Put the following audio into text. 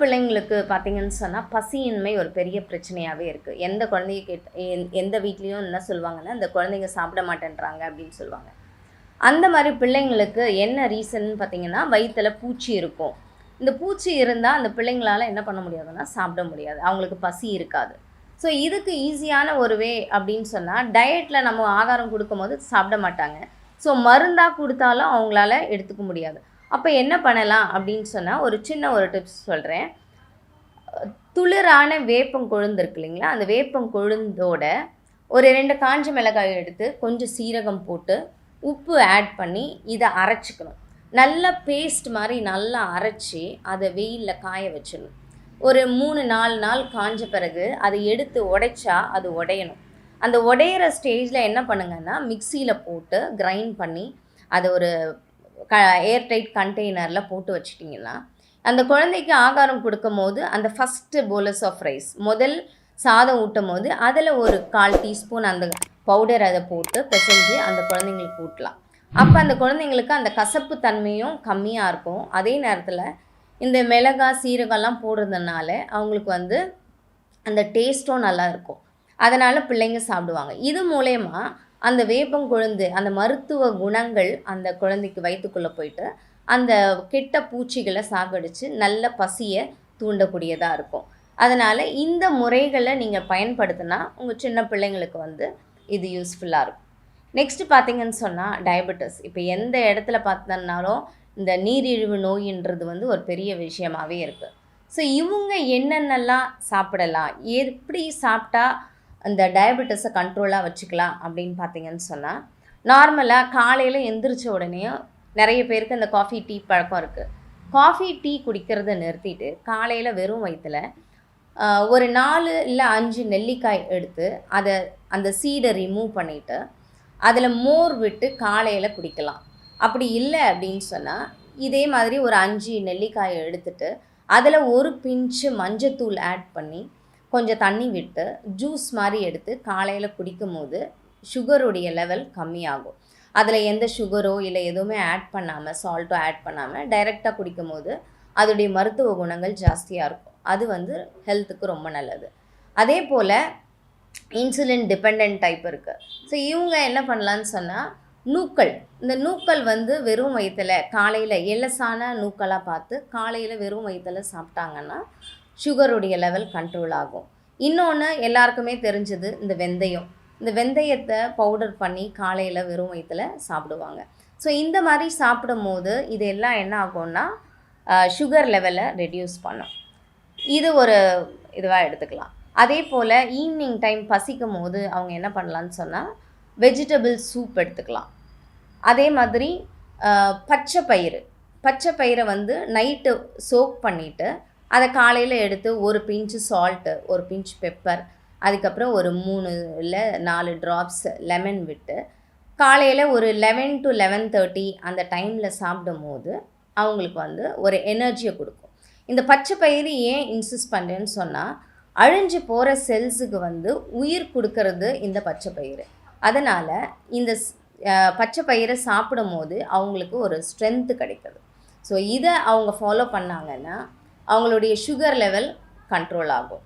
பிள்ளைங்களுக்கு பார்த்தீங்கன்னு சொன்னால் பசியின்மை ஒரு பெரிய பிரச்சனையாகவே இருக்குது எந்த குழந்தைய கேட் எந்- எந்த வீட்லேயும் என்ன சொல்லுவாங்கன்னா இந்த குழந்தைங்க சாப்பிட மாட்டேன்றாங்க அப்படின்னு சொல்லுவாங்க. அந்த மாதிரி பிள்ளைங்களுக்கு என்ன ரீசன் பார்த்தீங்கன்னா வயிற்றில் பூச்சி இருக்கும். இந்த பூச்சி இருந்தால் அந்த பிள்ளைங்களால் என்ன பண்ண முடியாதுன்னா சாப்பிட முடியாது. அவங்களுக்கு பசி இருக்காது. ஸோ இதுக்கு ஈஸியான ஒரு வே அப்படின்னு சொன்னால் டயட்டில் நம்ம ஆகாரம் கொடுக்கும்போது சாப்பிட மாட்டாங்க. ஸோ மருந்தாக கொடுத்தாலும் அவங்களால எடுத்துக்க முடியாது. அப்போ என்ன பண்ணலாம் அப்படின்னு சொன்னால் ஒரு சின்ன ஒரு டிப்ஸ் சொல்கிறேன் துளிரான வேப்பம் கொழுந்து இருக்கு இல்லைங்களா? அந்த வேப்பம் கொழுந்தோட ஒரு ரெண்டு காஞ்ச மிளகாய் எடுத்து கொஞ்சம் சீரகம் போட்டு உப்பு ஆட் பண்ணி இதை அரைச்சிக்கணும். நல்ல பேஸ்ட் மாதிரி நல்லா அரைச்சி அதை வெயிலில் காய வச்சிடணும். ஒரு மூணு நாலு நாள் காஞ்ச பிறகு அதை எடுத்து உடைச்சா அது உடையணும். அந்த உடையிற ஸ்டேஜில் என்ன பண்ணுங்கன்னா மிக்சியில் போட்டு கிரைண்ட் பண்ணி அதை ஒரு க ஏர்டைட் கண்டெய்னரில் போட்டு வச்சிட்டிங்கன்னா அந்த குழந்தைக்கு ஆகாரம் கொடுக்கும்போது அந்த ஃபஸ்ட்டு போலஸ் ஆஃப் ரைஸ் முதல் சாதம் ஊட்டும் போது அதில் ஒரு கால் டீஸ்பூன் அந்த பவுடர் அதை போட்டு பிசைஞ்சு அந்த குழந்தைங்களுக்கு ஊட்டலாம். அப்போ அந்த குழந்தைங்களுக்கு அந்த கசப்பு தன்மையும் கம்மியாக இருக்கும். அதே நேரத்தில் இந்த மிளகா சீரகம்லாம் போடுறதுனால அவங்களுக்கு வந்து அந்த டேஸ்ட்டும் நல்லா இருக்கும். அதனால் பிள்ளைங்க சாப்பிடுவாங்க. இது மூலயமா அந்த வேப்பங்குழுந்து அந்த மருத்துவ குணங்கள் அந்த குழந்தைக்கு வயிற்றுக்குள்ளே போயிட்டு அந்த கெட்ட பூச்சிகளை சாகடித்து நல்ல பசியை தூண்டக்கூடியதாக இருக்கும். அதனால் இந்த முறைகளை நீங்கள் பயன்படுத்தினா உங்கள் சின்ன பிள்ளைங்களுக்கு வந்து இது யூஸ்ஃபுல்லாக இருக்கும். நெக்ஸ்ட் பார்த்தீங்கன்னு சொன்னால் டயபெட்டிஸ் இப்போ எந்த இடத்துல பார்த்தோம்னாலும் இந்த நீரிழிவு நோயின்றது வந்து ஒரு பெரிய விஷயமாவே இருக்குது ஸோ இவங்க என்னென்னலாம் சாப்பிடலாம்? எப்படி சாப்பிட்டா அந்த டயபெட்டிஸை கண்ட்ரோலாக வச்சுக்கலாம் அப்படின்னு பார்த்தீங்கன்னு சொன்னால் நார்மலாக காலையில் எந்திரிச்ச உடனே நிறைய பேருக்கு அந்த காஃபி டீ பழக்கம் இருக்குது காஃபி டீ குடிக்கிறத நிறுத்திட்டு காலையில் வெறும் வயிற்றில் ஒரு நாலு இல்லை அஞ்சு நெல்லிக்காய் எடுத்து அதை அந்த சீடை ரிமூவ் பண்ணிவிட்டு அதில் மோர் விட்டு காலையில் குடிக்கலாம். அப்படி இல்லை அப்படின்னு சொன்னால் இதே மாதிரி ஒரு அஞ்சு நெல்லிக்காயை எடுத்துட்டு அதில் ஒரு பிஞ்சு மஞ்சத்தூள் ஆட் பண்ணி கொஞ்சம் தண்ணி விட்டு ஜூஸ் மாதிரி எடுத்து காலையில் குடிக்கும்போது சுகருடைய லெவல் கம்மியாகும். அதில் எந்த சுகரோ இல்லை எதுவுமே ஆட் பண்ணாமல் சால்ட்டோ ஆட் பண்ணாமல் டைரெக்டாக குடிக்கும்போது அதோடைய மருத்துவ குணங்கள் ஜாஸ்தியாக இருக்கும். அது வந்து ஹெல்த்துக்கு ரொம்ப நல்லது. அதே போல் இன்சுலின் டிபெண்ட் டைப் இருக்குது ஸோ இவங்க என்ன பண்ணலான்னு சொன்னால் நூக்கள். இந்த நூக்கள் வந்து வெறும் வயிற்றில் காலையில் எலசான நூக்களாக பார்த்து காலையில் வெறும் வயிற்றில் சாப்பிட்டாங்கன்னா சுகருடைய லெவல் கண்ட்ரோல் ஆகும். இன்னொன்று எல்லாருக்குமே தெரிஞ்சது இந்த வெந்தயம். இந்த வெந்தயத்தை பவுடர் பண்ணி காலையில் வெறும் வயிற்றில் சாப்பிடுவாங்க. ஸோ இந்த மாதிரி சாப்பிடும் போது இது எல்லாம் என்ன ஆகும்னா சுகர் லெவலை ரெடியூஸ் பண்ணும். இது ஒரு இதுவாக எடுத்துக்கலாம். அதே போல் ஈவினிங் டைம் பசிக்கும் போது அவங்க என்ன பண்ணலான்னு சொன்னால் வெஜிடபிள் சூப் எடுத்துக்கலாம். அதே மாதிரி பச்சை பயிறு பச்சை பயிரை வந்து நைட்டு சோக் பண்ணிவிட்டு அதை காலையில் எடுத்து ஒரு பிஞ்சு சால்ட்டு ஒரு பிஞ்ச் பெப்பர் அதுக்கப்புறம் ஒரு மூணு இல்லை நாலு ட்ராப்ஸ் லெமன் விட்டு காலையில் ஒரு லெவன் டு லெவன் தேர்ட்டி அந்த டைமில் சாப்பிடும் போது அவங்களுக்கு வந்து ஒரு எனர்ஜியை கொடுக்கும். இந்த பச்சை பயிறு ஏன் இன்சிஸ்ட் பண்ணுறேன்னு சொன்னால் அழிஞ்சு போகிற செல்ஸுக்கு வந்து உயிர் கொடுக்கறது இந்த பச்சை பயிறு. அதனால் இந்த பச்சை பயிரை சாப்பிடும் போது அவங்களுக்கு ஒரு ஸ்ட்ரென்த்து கிடைக்குது. ஸோ இதை அவங்க ஃபாலோ பண்ணாங்கன்னா அவங்களுடைய சுகர் லெவல் கண்ட்ரோல் ஆகும்.